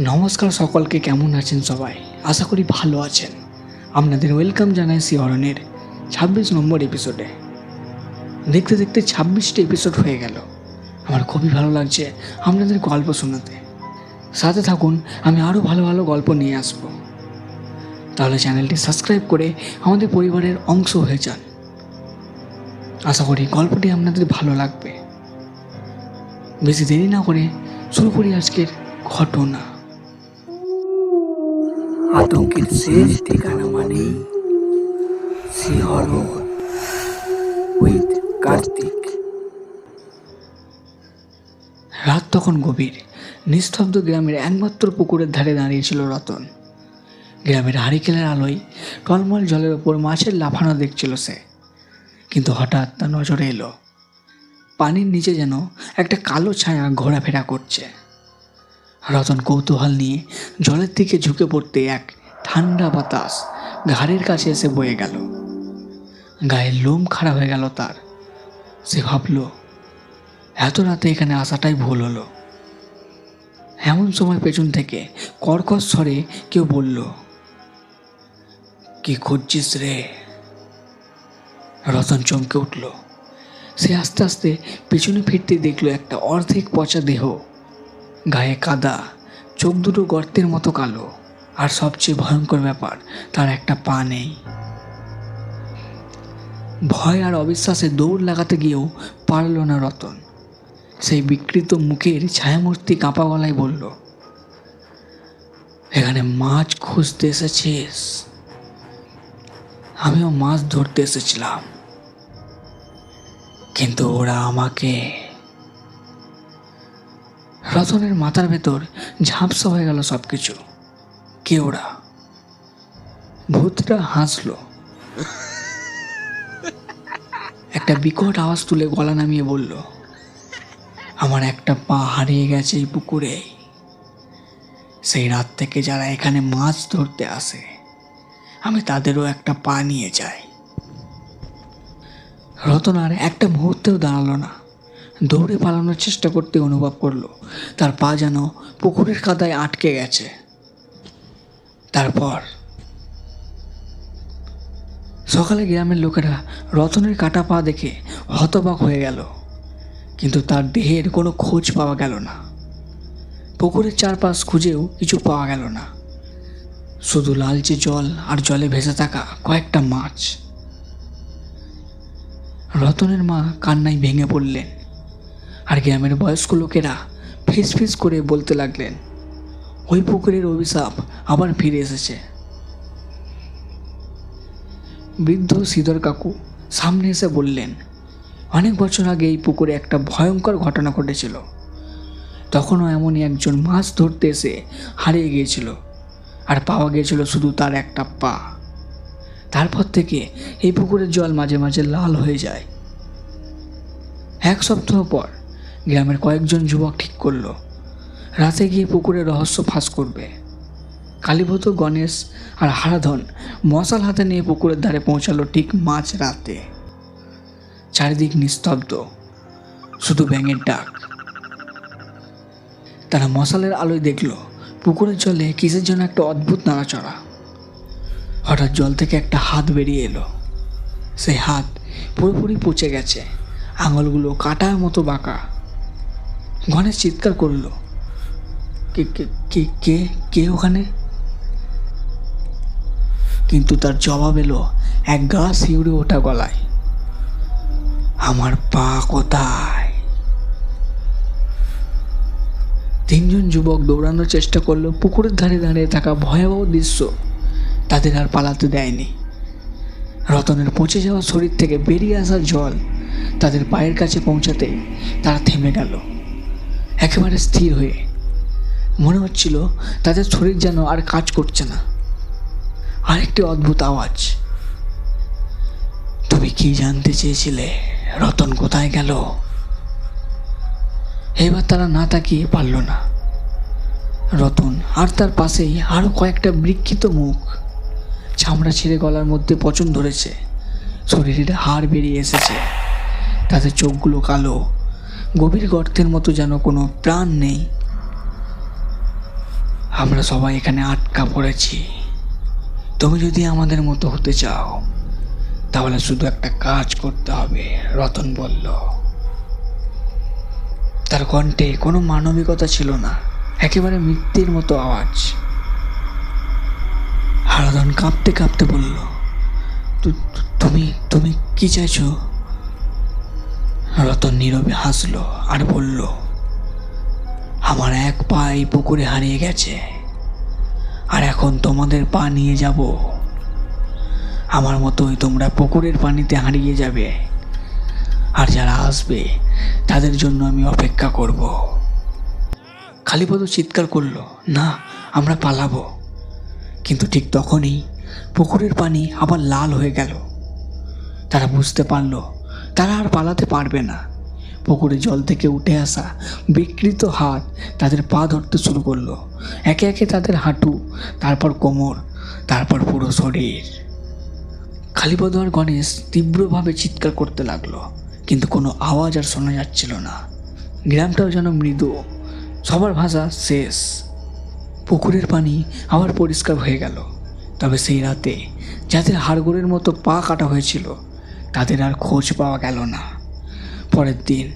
নমস্কার সকলকে, কেমন আছেন সবাই? আশা করি ভালো আছেন। আপনাদের ওয়েলকাম জানাই শিহরণের ছাব্বিশ নম্বর এপিসোডে দেখতে দেখতে ছাব্বিশটি এপিসোড হয়ে গেল। আমার খুবই ভালো লাগছে আপনাদের গল্প শোনাতে। সাথে থাকুন, আমি আরও ভালো ভালো গল্প নিয়ে আসব। তাহলে চ্যানেলটি সাবস্ক্রাইব করে আমাদের পরিবারের অংশ হয়ে যান। আশা করি গল্পটি আপনাদের ভালো লাগবে। বেশি দেরি না করে শুরু করি আজকের ঘটনা। আতঙ্কের শেষ ঠিকানা উইথ কার্তিক। রাত তখন গভীর। নিস্তব্ধ গ্রামের একমাত্র পুকুরের ধারে দাঁড়িয়েছিল রতন। গ্রামের হারিকেলের আলোয় টলমল জলের ওপর মাছের লাফানো দেখছিল সে। কিন্তু হঠাৎ তার নজরে এলো। পানির নিচে যেন একটা কালো ছায়া ঘোরাফেরা করছে। রতন কৌতূহল নিয়ে জলের দিকে ঝুঁকে পড়তে এক ঠান্ডা বাতাস ঘাড়ের কাছে এসে বয়ে গেল। গায়ের লোম খাড়া হয়ে গেল তার। সে ভাবল, এত রাতে এখানে আসাটাই ভুল হলো। এমন সময় পেছন থেকে কর্কশ স্বরে কেউ বলল, কি খুঁজছিস রে? রতন চমকে উঠল। সে আস্তে আস্তে পেছনে ফিরতে দেখল একটা অর্ধেক পচা দেহ গায়ে কাদা, চোখ দুটো গর্তের মতো কালো। আর সবচেয়ে ভয়ঙ্কর ব্যাপার, তার একটা পা নেই। ভয় আর অবিশ্বাসে দৌড় লাগাতে গিয়েও পারল না রতন। সেই বিকৃত মুখের ছায়ামূর্তি কাঁপা গলায় বলল, এখানে মাছ খুঁজতে এসেছিস? আমিও মাছ ধরতে এসেছিলাম। কিন্তু ওরা আমাকে রতনের মাথার ভেতর ঝাপসা হয়ে গেল সব কিছু কে ওরা? ভূতটা হাসলো। একটা বিকট আওয়াজ তুলে গলা নামিয়ে বলল, আমার একটা পা হারিয়ে গেছে এই পুকুরে। সেই রাত থেকে যারা এখানে মাছ ধরতে আসে, আমি তাদেরও একটা পা নিয়ে যাই। রতন আর একটা মুহূর্তেও দাঁড়াল না। দৌড়ে পালানোর চেষ্টা করতে অনুভব করল। তার পা যেন পুকুরের কাদায় আটকে গেছে। তারপর সকালে গ্রামের লোকেরা রতনের কাটা পা দেখে হতবাক হয়ে গেল। কিন্তু তার দেহের কোনো খোঁজ পাওয়া গেল না। পুকুরের চারপাশ খুঁজেও কিছু পাওয়া গেল না। শুধু লালচে জল আর জলে ভেসে থাকা কয়েকটা মাছ। রতনের মা কান্নায় ভেঙে পড়লেন। আর গ্রামের বয়স্ক লোকেরা ফিস ফিস করে বলতে লাগলেন, ওই পুকুরের অভিশাপ আবার ফিরে এসেছে। বৃদ্ধ শ্রীধর কাকু সামনে এসে বললেন, অনেক বছর আগে এই পুকুরে একটা ভয়ঙ্কর ঘটনা ঘটেছিল। তখনও এমনই একজন মাছ ধরতে এসে হারিয়ে গিয়েছিল আর পাওয়া গিয়েছিল শুধু তার একটা পা। তারপর থেকে এই পুকুরের জল মাঝে মাঝে লাল হয়ে যায়। এক সপ্তাহ পর গ্রামের কয়েকজন যুবক ঠিক করল। রাতে গিয়ে পুকুরে রহস্য ফাঁস করবে। কালীভূত, গণেশ আর হারাধন মশাল হাতে নিয়ে পুকুরের ধারে পৌঁছালো ঠিক মাঝ রাতে। চারিদিক নিস্তব্ধ, শুধু ব্যাঙের ডাক। তারা মশালের আলোয় দেখল, পুকুরের জলে কিসের জন্য একটা অদ্ভুত নাড়াচড়া। হঠাৎ জল থেকে একটা হাত বেরিয়ে এলো। সেই হাত পুরোপুরি পচে গেছে, আঙুলগুলো কাটার মতো বাঁকা। গণেশ চিৎকার করল। কে কে কে কে ওখানে? কিন্তু তার জবাব এলো, এক গা শিউড়ে ওঠা গলায়। আমার পা কোথায়? তিনজন যুবক দৌড়ানোর চেষ্টা করল, পুকুরের ধারে দাঁড়িয়ে থাকা ভয়াবহ দৃশ্য তাদের আর পালাতে দেয়নি। রতনের পচে যাওয়া শরীর থেকে বেরিয়ে আসা জল তাদের পায়ের কাছে পৌঁছাতেই তারা থেমে গেল। একেবারে স্থির হয়ে মনে হচ্ছিল তাদের শরীর যেন আর কাজ করছে না। আরেকটি অদ্ভুত আওয়াজ। তুমি কি জানতে চেয়েছিলে রতন কোথায় গেল? এবার তারা না তাকিয়ে পারল না। রতন আর তার পাশেই আরও কয়েকটা বিক্ষিত মুখ। চামড়া ছিঁড়ে গলার মধ্যে পচন ধরেছে। শরীরের হাড় বেরিয়ে এসেছে। তাদের চোখগুলো কালো। গভীর গর্তের মতো যেন কোনো প্রাণ নেই। আমরা সবাই এখানে আটকা পড়েছি। তুমি যদি আমাদের মতো হতে চাও, তাহলে শুধু একটা কাজ করতে হবে, রতন বলল। তার কণ্ঠে কোনো মানবিকতা ছিল না, একেবারে মৃত্যুর মতো আওয়াজ। হারাধন কাঁপতে কাঁপতে বলল, "তু- তু- তুমি তুমি কি চাইছো? রতন নীরবে হাসলো আর বলল, আমার এক পা এই পুকুরে হারিয়ে গেছে। আর এখন তোমাদের পা নিয়ে যাব। আমার মতোই তোমরা পুকুরের পানিতে হারিয়ে যাবে। আর যারা আসবে, তাদের জন্য আমি অপেক্ষা করব। কালীপদ চিৎকার করল, না, আমরা পালাবো। কিন্তু ঠিক তখনই পুকুরের পানি আবার লাল হয়ে গেল। তারা বুঝতে পারল তারা আর পালাতে পারবে না। পুকুরে জল থেকে উঠে আসা বিকৃত হাত তাদের পা ধরতে শুরু করল। একে একে তাদের হাঁটু, তারপর কোমর, তারপর পুরো শরীর। কালীপদ আর গণেশ তীব্রভাবে চিৎকার করতে লাগল, কিন্তু কোনো আওয়াজ আর শোনা যাচ্ছিল না। গ্রামটাও যেন মৃদু, সবার ভাষা শেষ। পুকুরের পানি আবার পরিষ্কার হয়ে গেল, তবে সেই রাতে যাদের হাড়গোড়ের মতো পা কাটা হয়েছিল তাদের আর খোঁজ পাওয়া গেল না। পরের দিন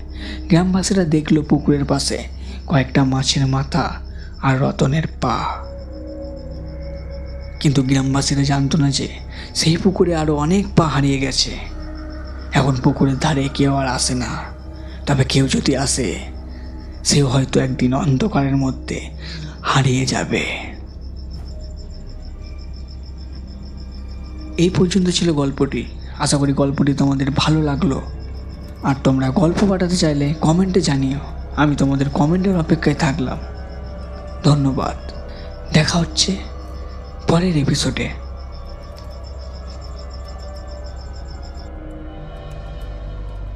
গ্রামবাসীরা দেখল পুকুরের পাশে কয়েকটা মাছের মাথা আর রতনের পা। কিন্তু গ্রামবাসীরা জানতো না যে সেই পুকুরে আরও অনেক পা হারিয়ে গেছে। এখন পুকুরের ধারে কেউ আর আসে না। তবে কেউ যদি আসে, সেও হয়তো একদিন অন্ধকারের মধ্যে হারিয়ে যাবে। এই পর্যন্ত ছিল গল্পটি। আশা করি গল্পটি তোমাদের ভালো লাগল। আর তোমরা গল্প পাঠাতে চাইলে কমেন্টে জানিও। আমি তোমাদের কমেন্টের অপেক্ষায় থাকলাম। ধন্যবাদ। দেখা হচ্ছে পরের এপিসোডে